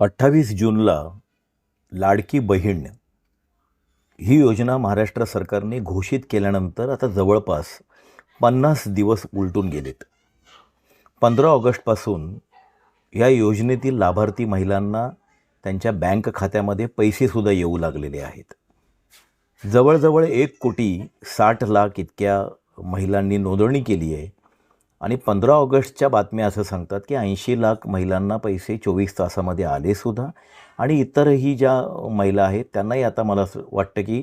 अठ्ठावीस जूनला लाडकी बहीण ही योजना महाराष्ट्र सरकारने घोषित केल्यानंतर आता जवळपास पन्नास दिवस उलटून गेलेत. पंधरा ऑगस्टपासून या योजनेतील लाभार्थी महिलांना त्यांच्या बँक खात्यामध्ये पैसेसुद्धा येऊ लागलेले आहेत. जवळजवळ एक कोटी साठ लाख इतक्या महिलांनी नोंदणी केली आहे. आणि पंधरा ऑगस्टच्या बातम्या असं सांगतात की ऐंशी लाख महिलांना पैसे चोवीस तासामध्ये आलेसुद्धा आणि इतरही ज्या महिला आहेत त्यांनाही आता मला असं वाटतं की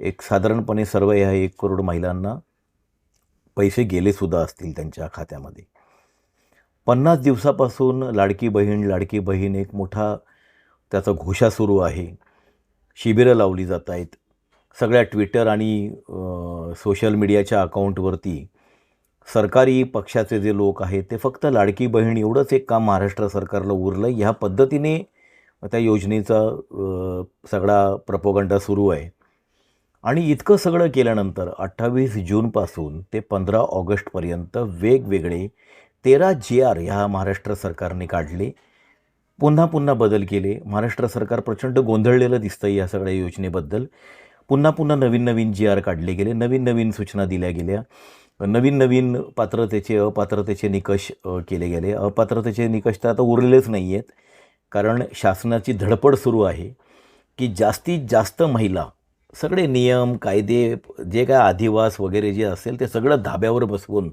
एक साधारणपणे सर्व ह्या एक करोड महिलांना पैसे गेलेसुद्धा असतील त्यांच्या खात्यामध्ये. पन्नास दिवसापासून लाडकी बहीण लाडकी बहीण एक मोठा त्याचा घोषा सुरू आहे. शिबिरं लावली जात आहेत. सगळ्या ट्विटर आणि सोशल मीडियाच्या अकाउंटवरती सरकारी पक्षाचे जे लोक आहेत ते फक्त लाडकी बहीण एवढंच एक काम महाराष्ट्र सरकारला उरलं ह्या पद्धतीने त्या योजनेचा सगळा प्रपोगंडा सुरू आहे. आणि इतकं सगळं केल्यानंतर अठ्ठावीस जूनपासून ते पंधरा ऑगस्टपर्यंत वेगवेगळे तेरा जी आर ह्या महाराष्ट्र सरकारने काढले. पुन्हा पुन्हा बदल केले. महाराष्ट्र सरकार प्रचंड गोंधळलेलं दिसतं या सगळ्या योजनेबद्दल. पुन्हा पुन्हा नवीन नवीन जी आर काढले गेले. नवीन नवीन सूचना दिल्या गेल्या. नवीन नवीन पात्रतेचे अपात्रतेचे निकष केले गेले. अपात्रतेचे निकष तर आता उरलेलेच नाही आहेत कारण शासनाची धडपड सुरू आहे की जास्तीत जास्त महिला सगळे नियम कायदे जे काय अधिवास वगैरे जे असेल ते सगळं धाब्यावर बसवून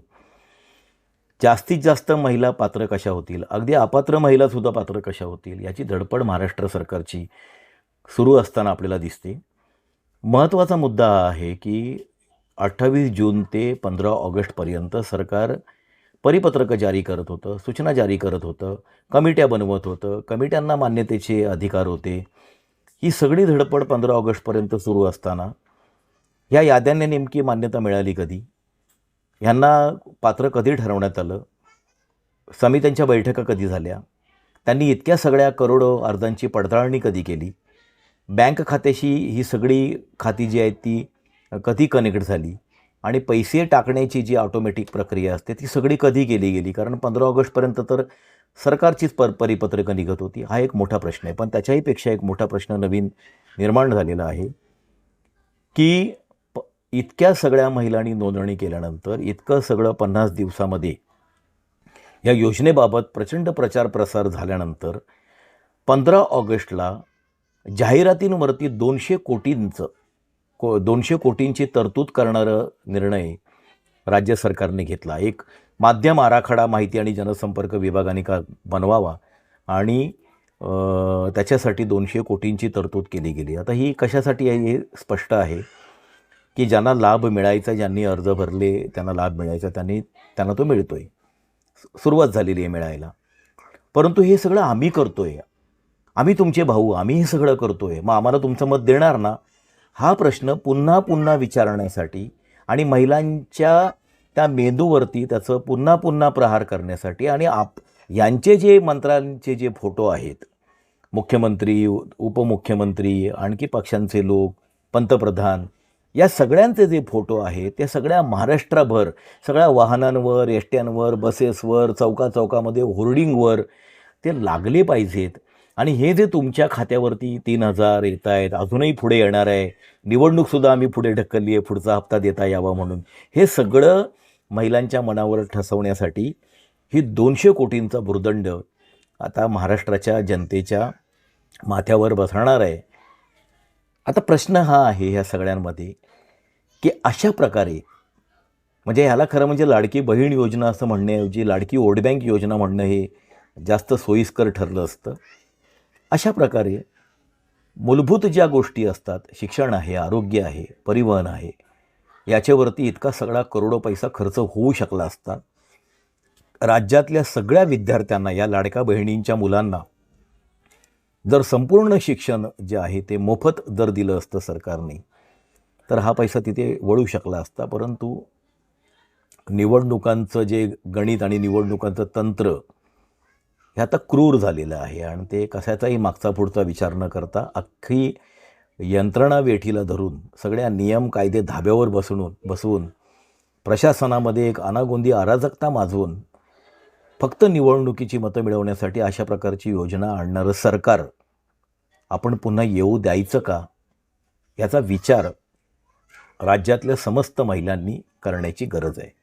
जास्तीत जास्त महिला पात्र कशा होतील? अगदी अपात्र महिलासुद्धा पात्र कशा होतील? याची धडपड महाराष्ट्र सरकारची सुरू असताना आपल्याला दिसते. महत्त्वाचा मुद्दा आहे की अठ्ठावीस जून ते पंधरा ऑगस्टपर्यंत सरकार परिपत्रकं जारी करत होतं सूचना जारी करत होतं कमिट्या बनवत होतं कमिट्यांना मान्यतेचे अधिकार होते. ही सगळी धडपड पंधरा ऑगस्टपर्यंत सुरू असताना ह्या याद्यांना नेमकी मान्यता मिळाली कधी? ह्यांना पात्र कधी ठरवण्यात आलं? समित्यांच्या बैठका कधी झाल्या? त्यांनी इतक्या सगळ्या करोडो अर्जांची पडताळणी कधी केली? बँक खात्याशी ही सगळी खाती जी आहेत ती कधी कनेक्ट झाली आणि पैसे टाकण्याची जी ऑटोमॅटिक प्रक्रिया असते ती सगळी कधी केली गेली? कारण पंधरा ऑगस्टपर्यंत तर सरकारचीच पर परिपत्रकं निघत होती. हा एक मोठा प्रश्न आहे. पण त्याच्याहीपेक्षा एक मोठा प्रश्न नवीन निर्माण झालेला आहे की प इतक्या सगळ्या महिलांनी नोंदणी केल्यानंतर इतकं सगळं पन्नास दिवसामध्ये या योजनेबाबत प्रचंड प्रचार प्रसार झाल्यानंतर पंधरा ऑगस्टला जाहिरातींवरती दोनशे कोटींचं को दोनशे कोटींची तरतूद करणारं निर्णय राज्य सरकारने घेतला. एक माध्यम आराखडा माहिती आणि जनसंपर्क विभागाने का बनवावा आणि त्याच्यासाठी दोनशे कोटींची तरतूद केली गेली. आता ही कशासाठी आहे हे स्पष्ट आहे की ज्यांना लाभ मिळायचा ज्यांनी अर्ज भरले त्यांना लाभ मिळायचा त्यांनी त्यांना तो मिळतो आहे सुरुवात झालेली आहे मिळायला. परंतु हे सगळं आम्ही करतो आहे आम्ही तुमचे भाऊ आम्ही हे सगळं करतो आहे मग आम्हाला तुमचं मत देणार ना? हा प्रश्न पुन्हा पुन्हा विचारण्यासाठी आणि महिलांच्या त्या मेंदूवरती त्याचं पुन्हा पुन्हा प्रहार करण्यासाठी आणि आप यांचे जे मंत्र्यांचे जे फोटो आहेत मुख्यमंत्री उपमुख्यमंत्री आणखी पक्षांचे लोक पंतप्रधान या सगळ्यांचे जे फोटो आहेत ते सगळ्या महाराष्ट्राभर सगळ्या वाहनांवर एसट्यांवर बसेसवर चौका चौकामध्ये होर्डिंगवर ते लागले पाहिजेत. आणि हे जे तुमच्या खात्यावरती तीन हजार येत आहेत अजूनही पुढे येणार आहे. निवडणूकसुद्धा आम्ही पुढे ढकलली आहे पुढचा हप्ता देता यावा म्हणून. हे सगळं महिलांच्या मनावर ठसवण्यासाठी ही दोनशे कोटींचा भुर्दंड आता महाराष्ट्राच्या जनतेच्या माथ्यावर बसणार आहे. आता प्रश्न हा आहे ह्या सगळ्यांमध्ये की अशा प्रकारे म्हणजे ह्याला खरं म्हणजे लाडकी बहीण योजना असं म्हणण्याऐवजी लाडकी वोट बँक योजना म्हणणं हे जास्त सोयीस्कर ठरलं असतं. अशा प्रकारे मूलभूत ज्या गोष्टी असतात शिक्षण आहे आरोग्य आहे परिवहन आहे याच्यावरती इतका सगळा करोडो पैसा खर्च होऊ शकला असता राज्यातल्या सगळ्या विद्यार्थ्यांना या लाडक्या बहिणींच्या मुलांना जर संपूर्ण शिक्षण जे आहे ते मोफत जर दिलं असतं सरकारने तर हा पैसा तिथे वळू शकला असता. परंतु निवडणुकांचं जे गणित आणि निवडणुकांचं तंत्र हे आता क्रूर झालेलं आहे आणि ते कशाचाही मागचा पुढचा विचार न करता अख्खी यंत्रणा वेठीला धरून सगळ्या नियम कायदे धाब्यावर बसवून बसवून प्रशासनामध्ये एक अनागोंदी अराजकता माजवून फक्त निवडणुकीची मतं मिळवण्यासाठी अशा प्रकारची योजना आणणारं सरकार आपण पुन्हा येऊ द्यायचं का याचा विचार राज्यातल्या समस्त महिलांनी करण्याची गरज आहे.